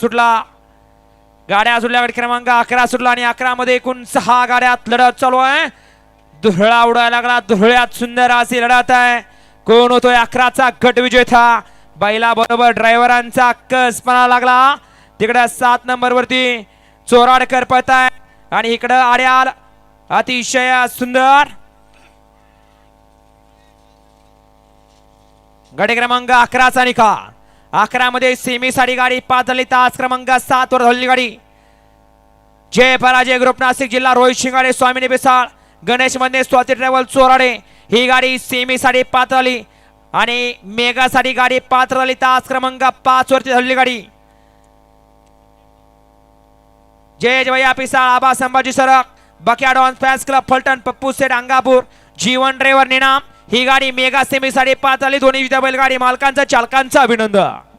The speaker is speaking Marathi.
सुटला. गाड्या सुटल्या गट क्रमांक अकरा सुटला आणि अकरा मध्ये एकूण सहा गाड्यात लढत चालू आहे. धुळळा उडायला लागला. धुळ्यात सुंदर अशी लढत आहे. कोण होतोय अकराचा गट विजेता? बैला बरोबर ड्रायव्हरांचा कसपणा लागला? तिकडे सात नंबर वरती चोराडकर पळत आहे. आणि इकडं आड्याल अतिशय सुंदर. गट क्रमांक अकराचा निकाल. अकरा मध्ये सेमीसाठी गाडी पाच झाली तास क्रमांक सात वर झाली गाडी. जय पराजय ग्रुप नाशिक जिल्हा रोहित शिंगाडे स्वामिनी बेसाळ गणेशमध्ये स्वाती ट्रॅव्हल चोराडे. ही गाडी सेमीसाठी पाच झाली आणि मेगासाठी गाडी पाच झाली तास क्रमांक पाच वरती झाली गाडी. जय जवया Pisal Aba Sambhaji Sarak Bakya don fans club Phaltan Pappu Seth Angapur Jeevan driver निनाम. ही गाडी मेगा सेमीसाठी पाच आली दोन्ही विद्या बैलगाडी मालकांचं चालकांचं अभिनंदन.